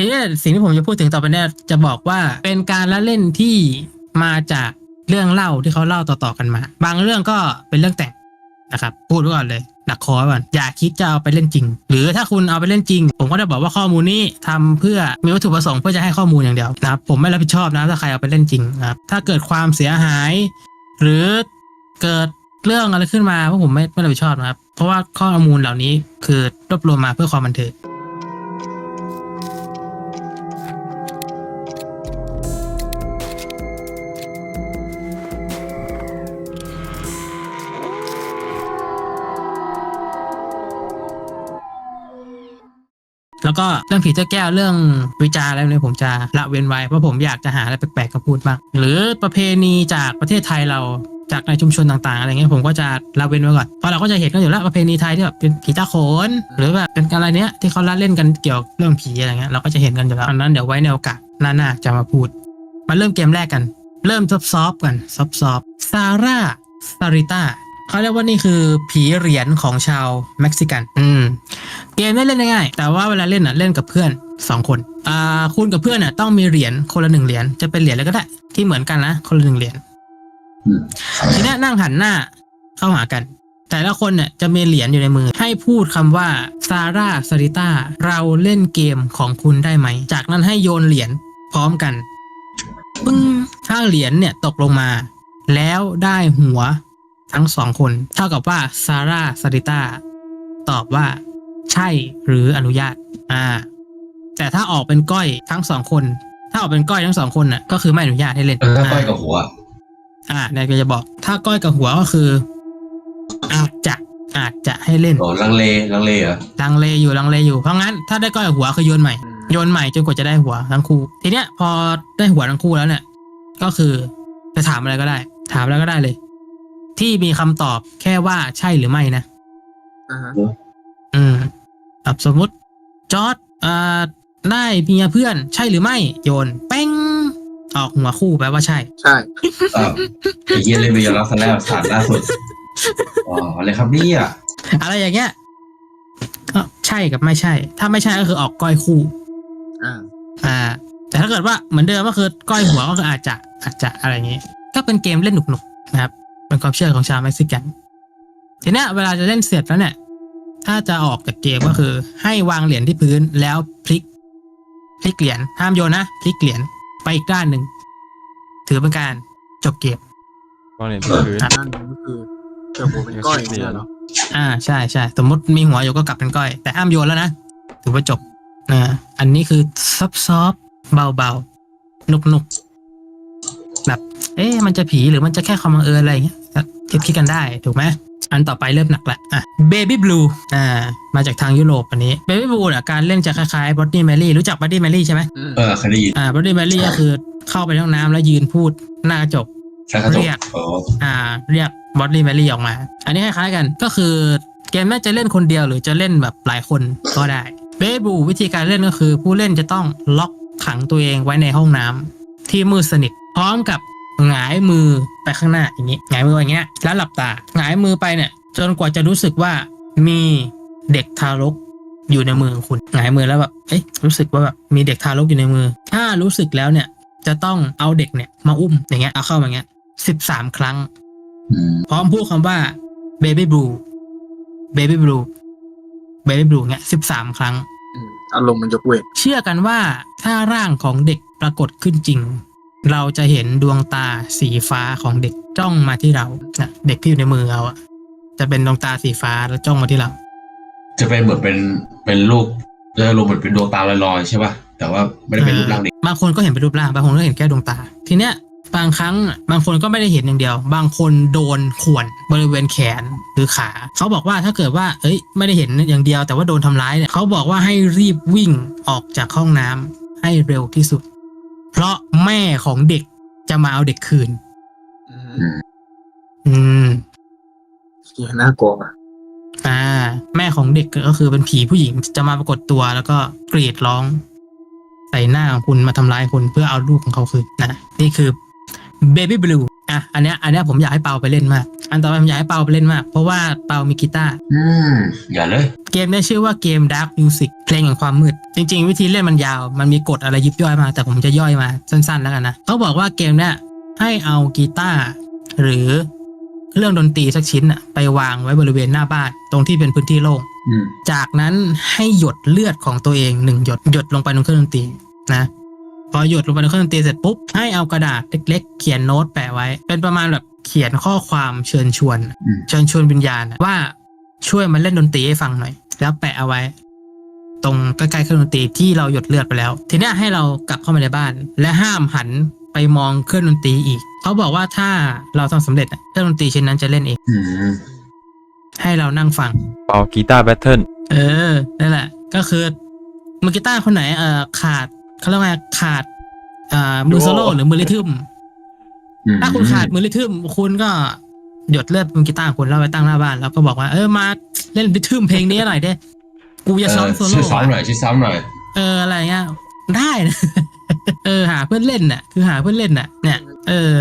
ทีนี้สิ่งที่ผมจะพูดถึงต่อไปเนี่ยจะบอกว่าเป็นการละเล่นที่มาจากเรื่องเล่าที่เขาเล่าต่อๆกันมา บางเรื่องก็เป็นเรื่องแต่งนะครับพูดไว้ก่อนเลยหนักคอไว้ก่อนอย่าคิดจะเอาไปเล่นจริง หรือถ้าคุณเอาไปเล่นจริง ผมก็จะบอกว่าข้อมูลนี้ทำเพื่อมีวัตถุประสงค์เพื่อจะให้ข้อมูลอย่างเดียวนะครับผมไม่รับผิดชอบนะถ้าใครเอาไปเล่นจริงนะครับถ้าเกิดความเสียหาย หรือเกิดเรื่องอะไรขึ้นมาพวกผมไม่ไม่รับผิดชอบนะครับ เพราะว่าข้อมูลเหล่านี้คือรวบรวมมาเพื่อความบันเทิง แล้วก็เรื่องผีเจ้าแก้วเรื่องวิจารอะไรเนี่ยผมจะละเว้นไว้เพราะผมอยากจะหาอะไรแปลกๆมาพูดบ้างหรือประเพณีจากประเทศไทยเราจากในชุมชนต่างๆอะไรเงี้ยผมก็จะละเว้นไว้ก่อนเพราะเราก็จะเห็นกันอยู่แล้วประเพณีไทยที่แบบเป็นผีตาโขนหรือแบบเป็นอะไรเนี้ยที่เขาละเล่นกันเกี่ยวกับเรื่องผีอะไรเงี้ยเราก็จะเห็นกันอยู่แล้วอันนั้นเดี๋ยวไว้ในโอกาสหน้าๆจะมาพูด มาเริ่มเกมแรกกัน เริ่มซอฟๆกันซอฟๆซาร่าซาริต้า เขาเรียกว่านี่คือผีเหรียญของชาวเม็กซิกัน อืม เกมไม่เล่นง่ายๆแต่ว่าเวลาเล่นอะเล่นกับเพื่อนสองคน อ่าคุณกับเพื่อนอะต้องมีเหรียญคนละหนึ่งเหรียญจะเป็นเหรียญอะไรก็ได้ ที่เหมือนกันนะคนละหนึ่งเหรียญอืมทีเนี้ยนั่งหันหน้าเข้าหากัน แต่ละคนเนี่ยจะมีเหรียญอยู่ในมือ ให้พูดคำว่าซาร่าซาริต้าเราเล่นเกมของคุณได้ไหม จากนั้นให้โยนเหรียญพร้อมกันปึ้งถ้าเหรียญเนี่ยตกลงมา แล้วได้หัว ทั้งสองคน เท่ากับว่าซาร่าซาริต้าตอบว่า ใช่หรืออนุญาต อ่า แต่ถ้าออกเป็นก้อยทั้งสองคน ถ้าออกเป็นก้อยทั้งสองคนน่ะก็คือไม่อนุญาตให้เล่นเออถ้าก้อยกับหัว อ่าเนี่ยก็จะบอก ถ้าก้อยกับหัวก็คือ อาจจะอาจจะให้เล่นโอ้ลังเลลังเลเหรอลังเลอยู่ลังเลอยู่เพราะงั้นถ้าได้ก้อยกับหัวคือโยนใหม่โยนใหม่จนกว่าจะได้หัวทั้งคู่ ทีเนี้ยพอได้หัวทั้งคู่แล้วเนี่ย ก็คือจะถามอะไรก็ได้ ถามอะไรก็ได้เลย ที่มีคำตอบแค่ว่าใช่หรือไม่นะ อ่าฮะอืมแบบสมมุติจอร์ดอ่าได้เมียเพื่อนใช่หรือไม่ โยนเป้งออกหัวคู่แปลว่าใช่ ใช่ อ้าวไอ้เหี้ยเล่นไปยอมรับซะแล้วสารล่าสุดอ๋ออะไรครับเนี่ย อะไรอย่างเงี้ยก็ใช่กับไม่ใช่ ถ้าไม่ใช่ก็คือออกก้อยคู่ อ่า อ่า แต่ถ้าเกิดว่าเหมือนเดิมก็คือก้อยหัวก็คืออาจจะอาจจะอะไรอย่างงี้ ก็เป็นเกมเล่นหนุกๆนะครับ เป็นความเชื่อของชาวเม็กซิกันทีเนี้ยเวลาจะเล่นเสร็จแล้วเนี่ย ถ้าจะออกจากเกมก็คือ ให้วางเหรียญที่พื้นแล้วพลิก พลิกเหรียญห้ามโยนนะพลิกเหรียญไปอีกด้านหนึ่งถือเป็นการจบเกมก็เหรียญที่พื้น นั่นก็คือเจอหัวเป็นก้อยอย่างเนี่ยเหรออ่าใช่ใช่สมมติมีหัวอยู่ก็กลับเป็นก้อย แต่ห้ามโยนแล้วนะถือว่าจบนะอันนี้คือซอฟซอฟเบาเบาๆนุกนุกๆแบบ เอ๊ะมันจะผีหรือมันจะแค่ความบังเอิญอะไรอย่างเงี้ยก็คิดคิดกันได้ถูกไหมอันต่อไปเริ่มหนักละอะ Baby Blue อ่ามาจากทางยุโรปอันนี้ Baby Blue เนี่ยการเล่นจะคล้ายๆ Body Mary รู้จัก Body Mary ใช่ไหมอืมเออเคยได้ยินอ่า Body Mary ก็คือเข้าไปในห้องน้ำแล้วยืนพูดหน้ากระจกใช่กระจกเรียกโอ้อ่า เรียกบอดลี่แมรี่ออกมา อันนี้คล้ายๆกันก็คือเกมแม่จะเล่นคนเดียวหรือจะเล่นแบบหลายคนก็ได้เบบูวิธีการเล่นก็คือ ผู้เล่นจะต้องล็อกขังตัวเองไว้ในห้องน้ำที่มืดสนิทพร้อมกับ หงายมือไปข้างหน้าอย่างนี้หงายมืออย่างเงี้ยแล้วหลับตาหงายมือไปเนี่ยจนกว่าจะรู้สึกว่ามีเด็กทารกอยู่ในมือคุณหงายมือแล้วแบบเอ๊ะรู้สึกว่าแบบมีเด็กทารกอยู่ในมือ ถ้ารู้สึกแล้วเนี่ยจะต้องเอาเด็กเนี่ยมาอุ้มอย่างเงี้ยเอาเข้ามาอย่างเงี้ยสิบสามครั้งอืมพร้อมพูดคำว่า baby blue baby blue baby blue เงี้ยสิบสามครั้งอืมอารมณ์มันยกเว้นเชื่อกันว่าถ้าร่างของเด็กปรากฏขึ้นจริง เราจะเห็นดวงตาสีฟ้าของเด็กจ้องมาที่เรานะเด็กที่อยู่ในมือเราอะจะเป็นดวงตาสีฟ้าแล้วจ้องมาที่เรา จะเป็นเหมือนเป็นเป็นรูปจะลงเหมือนเป็นดวงตาลอยๆใช่ป่ะแต่ว่าไม่ได้เป็นรูปร่างเด็กบางคนก็เห็นเป็นรูปร่างบางคนก็เห็นแค่ดวงตา ทีเนี้ยบางครั้งบางคนก็ไม่ได้เห็นอย่างเดียว บางคนโดนข่วนบริเวณแขนหรือขา เขาบอกว่าถ้าเกิดว่า เอ้ย ไม่ได้เห็นอย่างเดียว แต่ว่าโดนทำร้ายเนี่ยเขาบอกว่าให้รีบวิ่งออกจากห้องน้ำให้เร็วที่สุด เพราะแม่ของเด็กจะมาเอาเด็กคืน อืมอืมอืมเหี้ยน่ากลัวอะอ่า แม่ของเด็กก็คือเป็นผีผู้หญิงจะมาปรากฏตัวแล้วก็กรีดร้อง ใส่หน้าของคุณมาทำร้ายคุณเพื่อเอาลูกของเขาคืนนะ นี่คือ Baby Blue อะอันเนี้ยอันเนี้ยผมอยากให้เปาไปเล่นมาก อันต่อไปผมอยากให้เปาไปเล่นมาก เพราะว่าเปามีกีตาร์อืมอย่าเลย เกมเนี้ชื่อว่าเกม Dark Music เพลงแห่งความมืด จริง ๆ วิธีเล่นมันยาว มันมีกฎอะไรยิบย่อยมา แต่ผมจะย่อยมาสั้นๆแล้วกันนะเขาบอกว่าเกมเนี้ยให้เอากีตาร์หรือเครื่องดนตรีสักชิ้นอะไปวางไว้บริเวณหน้าบ้านตรงที่เป็นพื้นที่โล่งอืมจากนั้นให้หยดเลือดของตัวเองหนึ่งหยดหยดลงไปบนเครื่องดนตรีนะ พอหยดลงไปในเครื่องดนตรีเสร็จปุ๊บให้เอากระดาษเล็ก ๆ เขียนโน้ตแปะไว้ เป็นประมาณแบบเขียนข้อความเชิญชวน อืม เชิญชวนวิญญาณน่ะว่าช่วยมาเล่นดนตรีให้ฟังหน่อย แล้วแปะเอาไว้ ตรงใกล้ๆเครื่องดนตรีที่เราหยดเลือดไปแล้ว ทีเนี้ยให้เรากลับเข้ามาในบ้าน และห้ามหันไปมองเครื่องดนตรีอีก เขาบอกว่าถ้าเราทำสำเร็จน่ะเครื่องดนตรีชิ้นนั้นจะเล่นเองอืม ให้เรานั่งฟัง เป่ากีตาร์แบทเทิล เออ นั่นแหละ ก็คือมือกีตาร์คนไหนเอ่อขาด เขาเรียกว่าขาดอ่ามือโซโล่หรือมือริทึมอืมถ้าคุณขาดมือริทึมคุณก็หยดเลือดมือกีตาร์คุณแล้วไปตั้งหน้าบ้าน แล้วก็บอกว่าเออมาเล่นริทึมเพลงนี้หน่อยเด้กูจะซ้อมโซเออโล่ช่วยซ้อมหน่อยช่วยซ้อมหน่อยเอออะไรเงี้ยได้นะเออหาเพื่อนเล่นน่ะ คือหาเพื่อนเล่นน่ะ เนี่ย เออ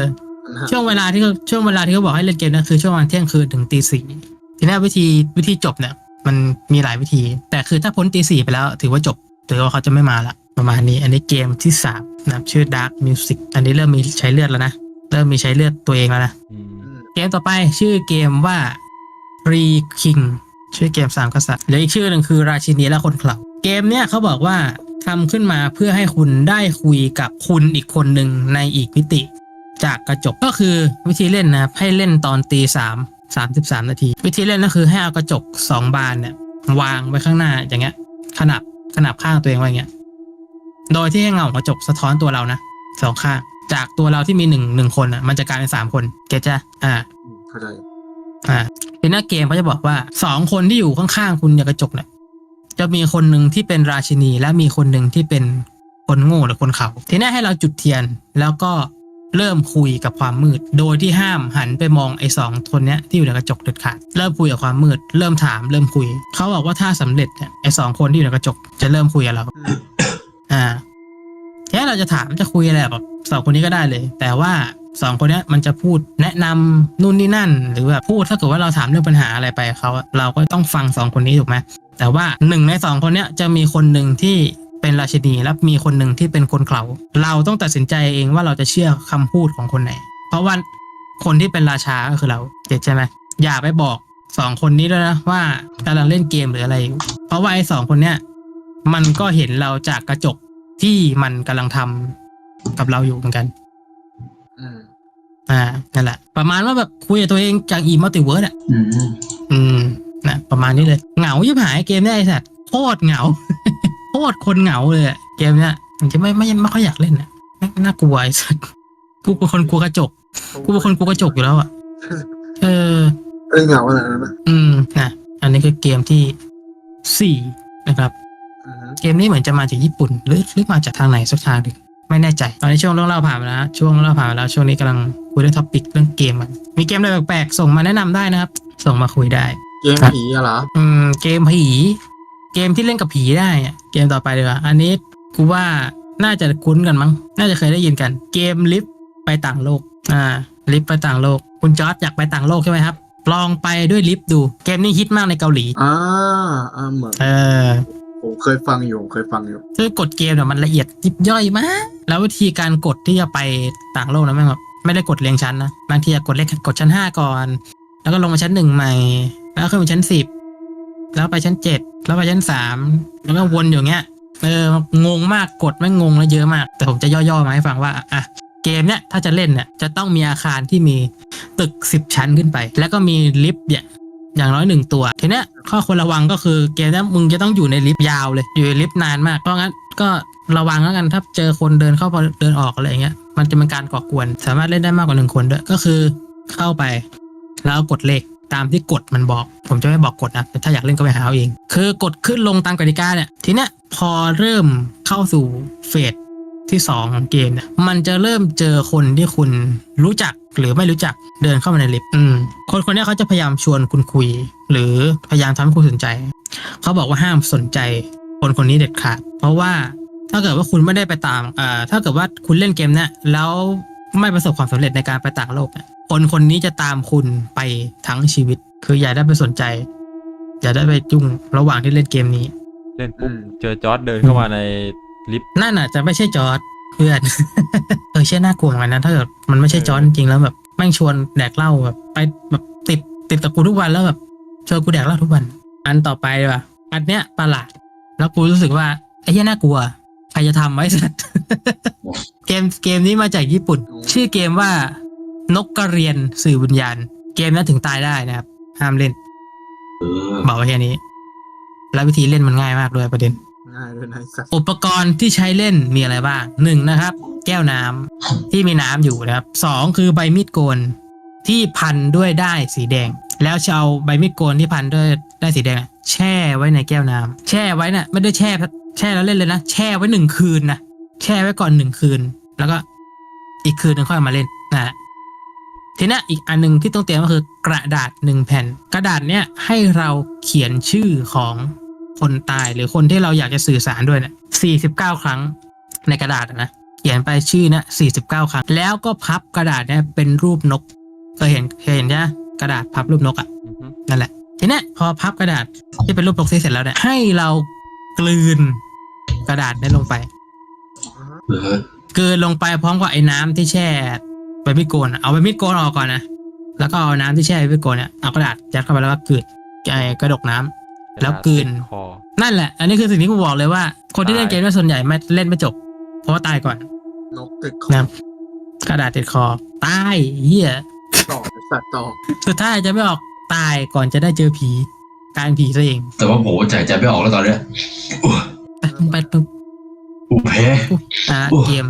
มันหาช่วงเวลาที่เขาช่วงเวลาที่เขาบอกให้เล่นเกมนะคือช่วงวันเที่ยงคืนถึงตีสี่ทีนี้วิธีวิธีจบเนี่ย มันมีหลายวิธี แต่คือถ้าพ้นตีสี่ไปแล้ว ถือว่าจบถือว่าเขาจะไม่มาละ ประมาณนี้ อันนี้เกมที่สามนะครับชื่อ Dark Music อันนี้เริ่มมีใช้เลือดแล้วนะ เริ่มมีใช้เลือดตัวเองแล้วนะอืมเกมต่อไปชื่อเกมว่า Re King ชื่อเกมสามกษัตริย์และอีกชื่อหนึ่งคือราชินีและคนเขลาเกมเนี่ยเขาบอกว่าทำขึ้นมาเพื่อให้คุณได้คุยกับคุณอีกคนหนึ่งในอีกมิติ จากกระจกก็คือวิธีเล่นนะครับให้เล่นตอนตีสามสามสิบสามนาที วิธีเล่นก็คือให้เอากระจกสองบานเนี่ยวางไว้ข้างหน้าอย่างเงี้ยขนับขนับข้างตัวเองไว้อย่างเงี้ย โดยที่ให้เงาของกระจกสะท้อนตัวเรานะสองข้างจากตัวเราที่มีหนึ่งหนึ่งคนอะมันจะกลายเป็นสามคน เก็ตจ้ะอ่าอืมเข้าใจอ่าทีหน้าเกมเขาจะบอกว่าสองคนที่อยู่ข้างๆคุณอย่างกระจกเนี่ยจะมีคนหนึ่งที่เป็นราชินี และมีคนหนึ่งที่เป็นคนโง่หรือคนเขาทีนี้ให้เราจุดเทียนแล้วก็เริ่มคุยกับความมืด โดยที่ห้ามหันไปมองไอ้สองคนเนี้ยที่อยู่ในกระจกเด็ดขาด เริ่มคุยกับความมืด เริ่มถาม เริ่มคุย เขาบอกว่าถ้าสำเร็จเนี่ยไอ้สองคนที่อยู่ในกระจกจะเริ่มคุยกับเรา อ่าแค่เราจะถามจะคุยอะไรแบบสองคนนี้ก็ได้เลย แต่ว่าสองคนนี้มันจะพูดแนะนำนู่นนี่นั่น หรือแบบพูดถ้าเกิดว่าเราถามเรื่องปัญหาอะไรไปเขาเราก็ต้องฟังสองคนนี้ถูกไหมแต่ว่าหนึ่งในสองคนเนี้ยจะมีคนหนึ่งที่เป็นราชินีและมีคนหนึ่งที่เป็นคนเขาเราต้องตัดสินใจเองว่าเราจะเชื่อคำพูดของคนไหน เพราะว่าคนที่เป็นราชาก็คือเราเก็ตใช่ไหมอย่าไปบอกสองคนนี้ด้วยนะว่ากำลังเล่นเกมหรืออะไร เพราะว่าไอ้สองคนเนี้ย มันก็เห็นเราจากกระจกที่มันกำลังทำกับเราอยู่เหมือนกันอืมอ่านั่นแหละ ประมาณว่าแบบคุยกับตัวเองจากอีมัลติเวิร์ดอะอืมอืมนะประมาณนี้เลย เหงายิบหายเกมเนี้ยไอ้สัตว์โคตรเหงาโคตรคนเหงาเลยอะเกมเนี้ยมันจะไม่ไม่ไม่ค่อยอยากเล่นอะแม่งน่ากลัวไอ้สัตว์กูเป็นคนกลัวกระจกกูเป็นคนกลัวกระจกอยู่แล้วอะเออเอ้ยเหงาขนาดนั้นนะอืมนะอันนี้คือเกมที่สี่นะครับอืม เกมนี้เหมือนจะมาจากญี่ปุ่น หรือหรือมาจากทางไหนสักทางหนึ่งไม่แน่ใจ ตอนนี้ช่วงเรื่องเล่าผ่านไปแล้วนะช่วงเรื่องเล่าผ่านไปแล้วช่วงนี้กำลังคุยเรื่องท็อปิกเรื่องเกมกันมีเกมอะไรแปลกๆส่งมาแนะนำได้นะครับ ส่งมาคุยได้ เกมผีอะเหรออืมเกมผี เกมที่เล่นกับผีได้อะเกมต่อไปดีกว่าอันนี้กูว่าน่าจะคุ้นกันมั้ง น่าจะเคยได้ยินกัน เกมลิฟต์ไปต่างโลก อ่า ลิฟต์ไปต่างโลก คุณจอร์ดอยากไปต่างโลกใช่ไหมครับ ลองไปด้วยลิฟต์ดู เกมนี้ฮิตมากในเกาหลี อ่า อ่าเหมือนเออ ผมเคยฟังอยู่ผมเคยฟังอยู่ คือกดเกมเนี่ยมันละเอียดยิบย่อยมาก แล้ววิธีการกดที่จะไปต่างโลกนะแม่งแบบไม่ได้กดเรียงชั้นนะบางทีจะกดเลขกดชั้นห้าก่อน แล้วก็ลงมาชั้นหนึ่งใหม่ แล้วขึ้นมาชั้นสิบแล้วไปชั้นเจ็ดแล้วไปชั้นสามแล้วก็วนอยู่เงี้ยเอองงมากกดไม่งงงแล้วเยอะมาก แต่ผมจะย่อๆมาให้ฟังว่าอะเกมเนี้ยถ้าจะเล่นเนี่ยจะต้องมีอาคารที่มีตึกสิบชั้นขึ้นไป แล้วก็มีลิฟต์เนี่ย อย่างน้อยหนึ่งตัว ทีเนี้ยข้อควรระวังก็คือเกมนี้มึงจะต้องอยู่ในลิฟต์ยาวเลย อยู่ในลิฟต์นานมากเพราะงั้นก็ระวังแล้วกันถ้าเจอคนเดินเข้าไปเดินออกอะไรอย่างเงี้ย มันจะเป็นการก่อกวน สามารถเล่นได้มากกว่าหนึ่งคนด้วย ก็คือเข้าไป แล้วกดเลขตามที่กฎมันบอก ผมจะไม่บอกกฎนะแต่ถ้าอยากเล่นก็ไปหาเอาเอง คือกดขึ้นลงตามกติกาเนี่ย ทีเนี้ยพอเริ่มเข้าสู่เฟส ที่สองของเกมเนี่ยมันจะเริ่มเจอคนที่คุณรู้จักหรือไม่รู้จักเดินเข้ามาในลิฟต์อืมคนคนเนี้ยเขาจะพยายามชวนคุณคุย หรือพยายามทำให้คุณสนใจ เขาบอกว่าห้ามสนใจ คนคนนี้เด็ดขาด เพราะว่าถ้าเกิดว่าคุณไม่ได้ไปตามเอ่อถ้าเกิดว่าคุณเล่นเกมเนี้ยแล้วไม่ประสบความสำเร็จในการไปต่างโลกเนี่ยคนคนนี้จะตามคุณไปทั้งชีวิต คืออย่าได้ไปสนใจ อย่าได้ไปจุ้งระหว่างที่เล่นเกมนี้ เล่นปุ๊บอืมเจอจอร์ดเดินเข้ามาใน ลิฟต์นั่นอาจจะไม่ใช่จอร์ดเพื่อน เออเชื่อน่ากลัวเหมือนกันนะถ้าเกิดมันไม่ใช่จอร์ดจริงๆแล้วแบบแม่งชวนแดกเหล้าแบบไปแบบติดติดกับกูทุกวันแล้วแบบชวนกูแดกเหล้าทุกวัน อันต่อไปว่าอันเนี้ยประหลาด แล้วกูรู้สึกว่าไอ้เหี้ยน่ากลัวใครจะทำไว้สัตว์เกมเกมนี้มาจากญี่ปุ่น ชื่อเกมว่านกกระเรียนสื่อวิญญาณ เกมนั้นถึงตายได้นะครับ ห้ามเล่นบอกไว้แค่นี้ แล้ววิธีเล่นมันง่ายมากด้วยประเด็น ง่ายด้วยนะไอ้สัสอุปกรณ์ที่ใช้เล่นมีอะไรบ้างหนึ่งนะครับ แก้วน้ำที่มีน้ำอยู่นะครับสองคือใบมีดโกนที่พันด้วยได้ายสีแดง แล้วจะเอาใบมีดโกนที่พันด้วยได้ายสีแดงอะแช่ไว้ในแก้วน้ำแช่ไว้น่ะไม่ได้แช่ แช่แล้วเล่นเลยนะ แช่ไว้หนึ่งคืนนะแช่ไว้ก่อนหนึ่งคืน แล้วก็อีกคืนหนึงค่อยเอามาเล่นนะฮะ ทีนี้อีกอันหนึ่งที่ต้องเตรียมก็คือกระดาษหนึ่งแผ่น กระดาษเนี้ยให้เราเขียนชื่อของ คนตายหรือคนที่เราอยากจะสื่อสารด้วยเนี่ยสี่สิบเก้าครั้งในกระดาษนะเขียนไปชื่อนะสี่สิบเก้าครั้ง แล้วก็พับกระดาษเนี่ยเป็นรูปนกเคยเห็นเคยเห็นใช่ไหมกระดาษพับรูปนกอะนั่นแหละทีนี้พอพับกระดาษที่เป็นรูปนกเสร็จแล้วเนี่ยให้เรากลืนกระดาษนั้นลงไปเออกลืนลงไปพร้อมกับไอ้น้ำที่แช่ใบมีดโกนเอาใบมีดโกนออกก่อนนะแล้วก็เอาน้ำที่แช่ใบมีดโกนเนี่ยเอากระดาษยัดเข้าไปแล้วก็กลืนไอ้กระดกน้ำ แล้วกลืนติดคอนั่นแหละ อันนี้คือสิ่งที่กูบอกเลยว่า คนที่เล่นเกมเนี่ยส่วนใหญ่ไม่เล่นไม่จบ เพราะว่าตายก่อน นกติดคอนะกระดาษติดคอ ตายเหี้ยต่อไอ้สัตว์ต่อสุดท้ายจะไม่ออกตายก่อนจะได้เจอผีกลายเป็นผีซะเอง แต่ว่าผมใจใจไม่ออกแล้วตอนเนี้ยอุ๊ยไปมึงไปมึงอุแพ้อ่าโอ้เกม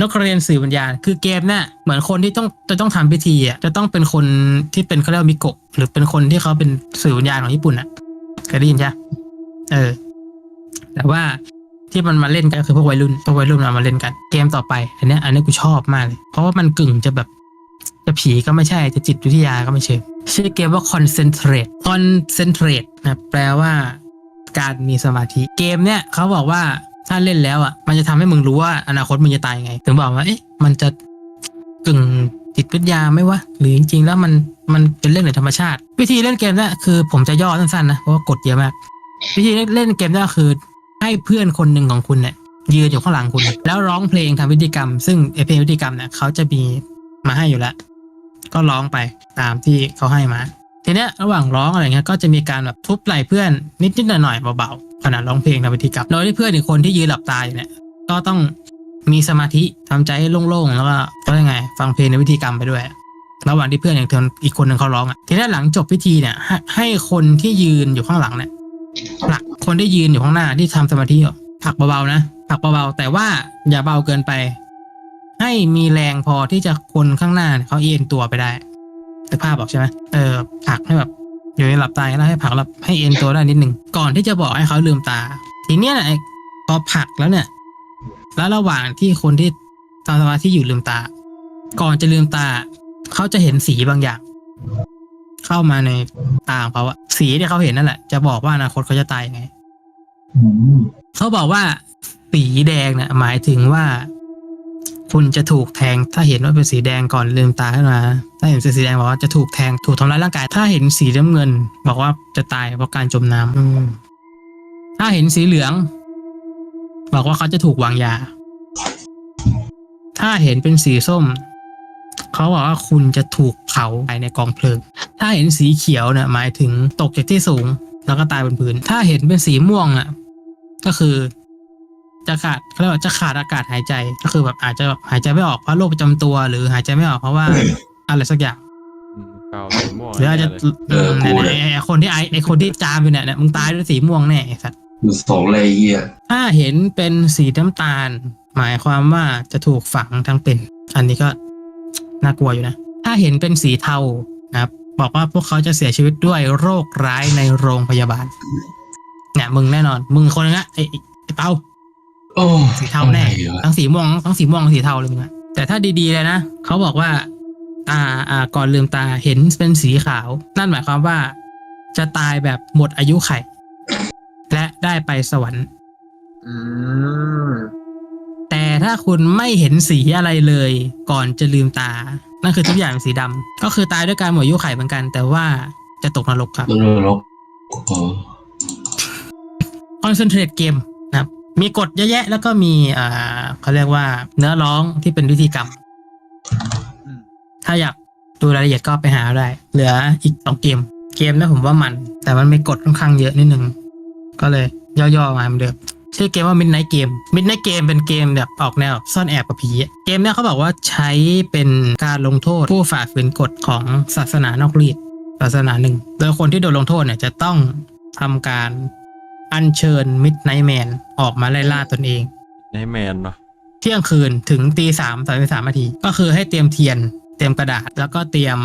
นกกระเรียนสื่อวิญญาณคือเกมเนี่ยเหมือนคนที่ต้องจะต้องทำพิธีอะจะต้องเป็นคนที่เป็นเขาเรียกว่ามิโกะหรือเป็นคนที่เขาเป็นสื่อวิญญาณของญี่ปุ่นอะ เคยได้ยินใช่เออ แต่ว่าที่มันมาเล่นกันคือพวกวัยรุ่นพวกวัยรุ่นเอามาเล่นกัน เกมต่อไป อันเนี้ยอันนี้กูชอบมากเลย เพราะว่ามันกึ่งจะแบบ จะผีก็ไม่ใช่ จะจิตวิทยาก็ไม่ใช่ ชื่อเกมว่า concentrate concentrate นะแปลว่า การมีสมาธิ เกมเนี่ยเขาบอกว่าถ้าเล่นแล้วอะ มันจะทำให้มึงรู้ว่าอนาคตมึงจะตายยังไง ถึงบอกว่า เอ๊ะ มันจะกึ่งจิตวิทยาไหมวะ หรือจริงๆ แล้วมัน มันเป็นเรื่องในธรรมชาติ วิธีเล่นเกมเนี่ยคือผมจะย่อสั้นๆนะเพราะว่ากดเยอะมาก วิธีเล่นเกมเนี่ยคือให้เพื่อนคนหนึ่งของคุณเนี่ยยืนอยู่ข้างหลังคุณ แล้วร้องเพลงทำพิธีกรรม ซึ่งไอเพลงพิธีกรรมเนี่ยเขาจะมีมาให้อยู่แล้ว ก็ร้องไปตามที่เขาให้มา ทีเนี้ยระหว่างร้องอะไรเงี้ยก็จะมีการแบบทุบไหล่เพื่อนนิดๆหน่อยๆเบาๆขณะร้องเพลงทำพิธีกรรมโดยที่เพื่อนอีกคนที่ยืนหลับตาอยู่เนี่ยก็ต้องมีสมาธิทำใจให้โล่งๆแล้วก็ก็ยังไง ฟังเพลงในพิธีกรรมไปด้วย ระหว่างที่เพื่อนอย่างเธออีกคนหนึ่งเขาร้องอะทีนี้หลังจบพิธีเนี่ยให้ให้คนที่ยืนอยู่ข้างหลังเนี่ยผลักคนที่ยืนอยู่ข้างหน้าที่ทำสมาธิผลักเบาๆนะผลักเบาๆแต่ว่าอย่าเบาเกินไป ให้มีแรงพอที่จะคนข้างหน้าเขาเอ็นตัวไปได้แต่ภาพบอกใช่ไหมเออผลักให้แบบอยู่ในหลับตาแล้วให้ผลักหลับให้เอ็นตัวได้นิดหนึ่งก่อนที่จะบอกให้เขาลืมตา ทีเนี้ยนะพอผลักแล้วเนี่ย แล้วระหว่างที่คนที่ทำสมาธิอยู่ลืมตา ก่อนจะลืมตา เขาจะเห็นสีบางอย่าง เข้ามาในตาของเขาอะสีที่เขาเห็นนั่นแหละ จะบอกว่าอนาคตเขาจะตายยังไงเขาบอกว่า สีแดงเนี่ยหมายถึงว่า คุณจะถูกแทง ถ้าเห็นว่าเป็นสีแดงก่อนลืมตาขึ้นมา ถ้าเห็นสีแดงบอกว่าจะถูกแทงถูกทำร้ายร่างกาย ถ้าเห็นสีน้ำเงิน บอกว่าจะตายเพราะการจมน้ำอืมถ้าเห็นสีเหลือง บอกว่าเขาจะถูกวางยา ถ้าเห็นเป็นสีส้ม เขาบอกว่าคุณจะถูกเผาภายในกองเพลิง ถ้าเห็นสีเขียวเนี่ยหมายถึงตกจากที่สูง แล้วก็ตายบนพื้น ถ้าเห็นเป็นสีม่วงอะก็คือจะขาดเขาเรียกว่าจะขาดอากาศหายใจก็คือแบบอาจจะแบบหายใจไม่ออกเพราะโรคประจำตัวหรือหายใจไม่ออกเพราะว่าอะไรสักอย่างอืมเกาสีม่วงหรืออาจจะแน่เลยเออกูเนี่ยเนี่ยไอ้ไอ้คนที่ไอไอคนที่จามอยู่เนี่ยเนี่ยมึงตายด้วยสีม่วงแน่ไอ้สัตว์ดูสองเลยไอ้เฮียถ้าเห็นเป็นสีน้ำตาล หมายความว่าจะถูกฝังทั้งเป็น อันนี้ก็ น่ากลัวอยู่นะ ถ้าเห็นเป็นสีเทานะครับ บอกว่าพวกเขาจะเสียชีวิตด้วยโรคร้ายในโรงพยาบาลเนี่ยมึงแน่นอน มึงคนนึงอะไอ้ไอ้ไอ้เปาโอ้สีเทาแน่ทั้งสีม่วงทั้งสีม่วงทั้งสีเทาเลยมึงอะแต่ถ้าดีๆเลยนะเขาบอกว่า อ่าอ่าก่อนลืมตาเห็นเป็นสีขาว นั่นหมายความว่า จะตายแบบหมดอายุไข และได้ไปสวรรค์ อืม ถ้าถ้าคุณไม่เห็นสีอะไรเลย ก่อนจะลืมตา นั่นคือทุกอย่างเป็นสีดำก็คือตายด้วยการหมดอายุไขเหมือนกัน แต่ว่าจะตกนรกครับเรื่องนรกอ๋อ concentrate game นะครับ มีกฎเยอะแยะ แล้วก็มีอ่าเขาเรียกว่าเนื้อร้องที่เป็นวิธีกรรม อืม ถ้าอยากดูรายละเอียดก็ไปหาได้ เหลืออีกสองเกม เกมนะผมว่ามัน แต่มันมีกฎค่อนข้างเยอะนิดนึง ก็เลยย่อๆมาเหมือนเดิม ชื่อเกมว่า Midnight Game Midnight Game เป็นเกมแบบออกแนวซ่อนแอบกับผีอะเกมเนี้ยเขาบอกว่าใช้เป็นการลงโทษผู้ฝ่าฝืนกฎของศาสนานอกรีดศาสนาหนึ่ง โดยคนที่โดนลงโทษเนี่ยจะต้องทำการอัญเชิญ Midnight Man ออกมาไล่ล่าตนเองในแมนเนาะเที่ยงคืนถึงตีสามสามสามนาที ก็คือให้เตรียมเทียน เตรียมกระดาษ แล้วก็เตรียม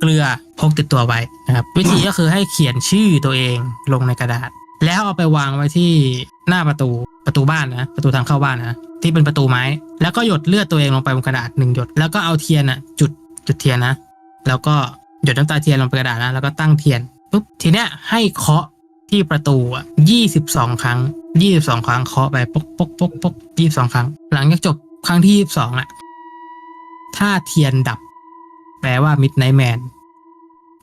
เกลือพกติดตัวไว้นะครับ วิธีก็คือให้เขียนชื่อตัวเองลงในกระดาษ แล้วเอาไปวางไว้ที่หน้าประตูประตูบ้านนะประตูทางเข้าบ้านนะที่เป็นประตูไม้ แล้วก็หยดเลือดตัวเองลงไปบนกระดาษหนึ่งหยดแล้วก็เอาเทียนอะ จุดจุดเทียนนะแล้วก็หยดน้ำตาเทียนลงไปกระดาษนะแล้วก็ตั้งเทียนปุ๊บทีเนี้ยให้เคาะที่ประตูอะยี่สิบสองครั้งยี่สิบสองครั้งเคาะไปปกปกปกปกยี่สิบสองครั้ง หลังจากจบครั้งที่ยี่สิบสองอะถ้าเทียนดับ แปลว่ามิดไนแมน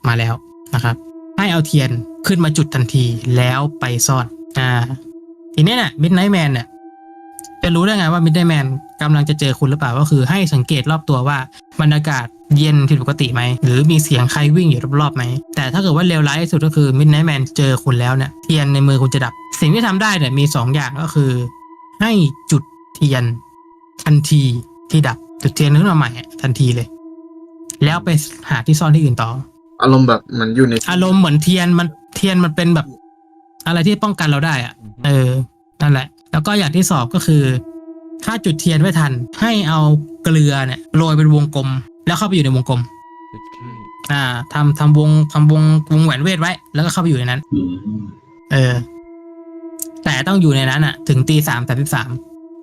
มาแล้วนะครับ ให้เอาเทียน ขึ้นมาจุดทันทีแล้วไปซ่อนอ่า ทีนี้เนี่ยมิดไน h t แมนเนี่ยจะรู้ได้ไงว่ามิดไน h t แมนกำลังจะเจอคุณหรือเปล่าก็คือให้สังเกตรอบตัวว่าบรรยากาศเย็นผิดปกติไหม หรือมีเสียงใครวิ่งอยู่รอบๆไหม แต่ถ้าเกิดว่าเลวร้ายที่สุดก็คือมิดไน h t แมนเจอคุณแล้วเนี่ยเทียนในมือคุณจะดับ สิ่งที่ทำได้เนี่ยมีสองอย่างก็คือ ให้จุดเทียนทันทีที่ดับจุดเทียนขึ้นมาใหม่อะทันทีเลย แล้วไปหาที่ซ่อนที่อื่นต่อ อารมณ์แบบเหมือนอยู่ในอารมณ์เหมือนเทียนมัน เทียนมันเป็นแบบ อะไรที่ป้องกันเราได้อะเออนั่นแหละ แล้วก็อย่างที่สอบก็คือ ถ้าจุดเทียนไม่ทัน ให้เอาเกลือเนี่ยโรยเป็นวงกลม แล้วเข้าไปอยู่ในวงกลม อ่าทำทำวงทำวงวงแหวนเวทไว้ แล้วก็เข้าไปอยู่ในนั้นอืมเออ แต่ต้องอยู่ในนั้นอะถึงตีสามแต่สิบสาม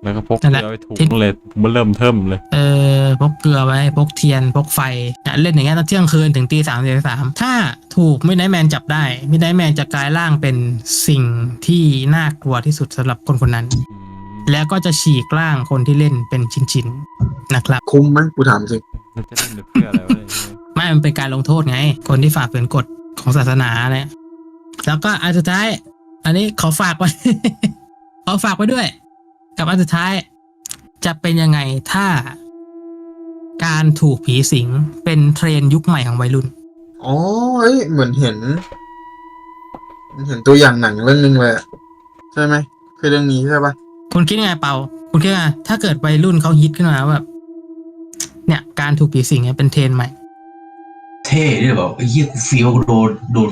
แล้วก็พกนั่นแหละเรือไปถุงเลยมันเริ่มเทิมเลย เออพกเกลือไว้พกเทียนพกไฟอะเล่นอย่างเงี้ยตอนเที่ยงคืนถึงตีสามตีสามถ้าถูกมิดไนแมนจับได้มิดไนแมนจะกลายร่างเป็นสิ่งที่น่ากลัวที่สุดสำหรับคนคนนั้นอืมแล้วก็จะฉีกร่างคนที่เล่นเป็นชิ้นๆนะครับ คุ้มไหมกูถามจริงแล้วจะเล่นเพื่ออะไรวะเนี่ยไม่มันเป็นการลงโทษไง คนที่ฝ่าฝืนกฎของศาสนาเนี่ยแล้วก็อันสุดท้าย อันนี้ขอฝากไว้ขอฝากไว้ด้วย กับอันสุดท้าย จะเป็นยังไงถ้า การถูกผีสิงเป็นเทรนด์ยุคใหม่ของวัยรุ่น อ๋อเอ้ยเหมือนเห็นเห็นตัวอย่างหนังเรื่องนึงเลยอะใช่ไหมคือเรื่องนี้ใช่ปะคุณคิดยังไงเปาคุณคิดยังไงถ้าเกิดวัยรุ่นเขาฮิตขึ้นมาว่าแบบเนี่ยการถูกผีสิงเนี่ยเป็นเทรนด์ใหม่ เท่เนี่ยแบบไอ้เหี้ยกูเฟี้ยวกูโดนโดน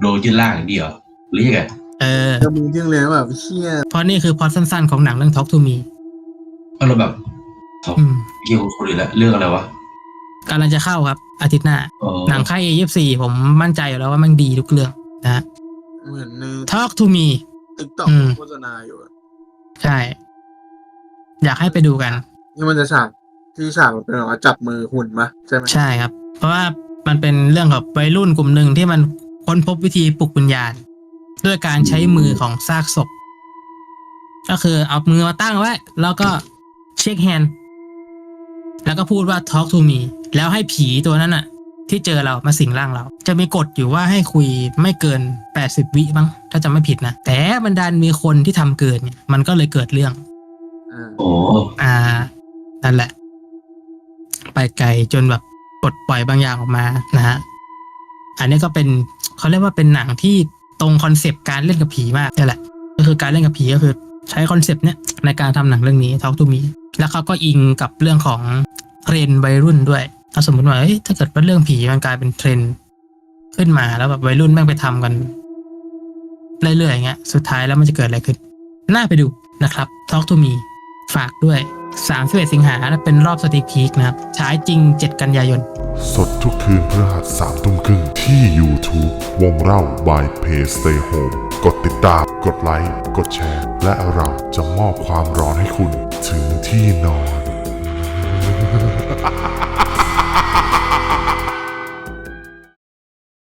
โดนยืนล่างอย่างเดียวหรือยังไง เออจะมีเรื่องเลยว่าแบบเชี่ยเพราะนี่คือพอตสั้นๆของหนังเรื่อง Talk to Me เราแบบท็อปอืมเกี่ยวกับคนอื่นละเรื่องอะไรวะกำลังจะเข้าครับ อาทิตย์หน้า หนังค่าย A24 ผมมั่นใจอยู่แล้วว่ามันดีทุกเรื่องนะฮะเหมือนใน Talk to Me ติ๊กต็อกโฆษณาอยู่ใช่ อยากให้ไปดูกันนี่มันจะฉากที่ฉากมันเป็นแบบว่าจับมือหุ่นมะใช่ไหมใช่ครับ เพราะว่ามันเป็นเรื่องของวัยรุ่นกลุ่มหนึ่งที่มันค้นพบวิธีปลุกวิญญาณ ด้วยการใช้มือของซากศพ ก็คือเอามือมาตั้งไว้ แล้วก็เช็คแฮนด์แล้วก็พูดว่า talk to me แล้วให้ผีตัวนั้นน่ะที่เจอเรามาสิงร่างเรา จะมีกฎอยู่ว่าให้คุยไม่เกิน 80 วิบ้างถ้าจำไม่ผิดนะ แต่บรรดาลมีคนที่ทำเกินเนี่ยมันก็เลยเกิดเรื่องอ่าโอ้อ่า นั่นแหละ ไปไกลจนแบบปลดปล่อยบางอย่างออกมานะฮะ อันนี้ก็เป็นเขาเรียกว่าเป็นหนังที่ ตรงคอนเซปต์การเล่นกับผีมากนี่แหละ ก็คือการเล่นกับผีก็คือใช้คอนเซปต์เนี้ยในการทำหนังเรื่องนี้ท a l k to Me แล้วเขาก็อิงกับเรื่องของเทรนวัยรุ่นด้วยถ้าสมมติว่าเอ้ยถ้าเกิดว่าเรื่องผีมันกลายเป็นเทรนขึ้นมาแล้วแบบวัยรุ่นแม่งไปทำกันเรื่อยๆอย่างเงี้ยสุดท้ายแล้วมันจะเกิดอะไรขึ้น น่าไปดูนะครับ Talk to Me ฝากด้วย 31 สิงหาเป็นรอบสติกพีคนะครับฉายจริง 7 กันยายน สดทุกคืนพฤหัสสามทุ่มครึ่งที่ YouTube วงเล่า by Pay Stay Home กดติดตาม กดไลค์ กดแชร์ และเราจะมอบความร้อนให้คุณถึงที่นอน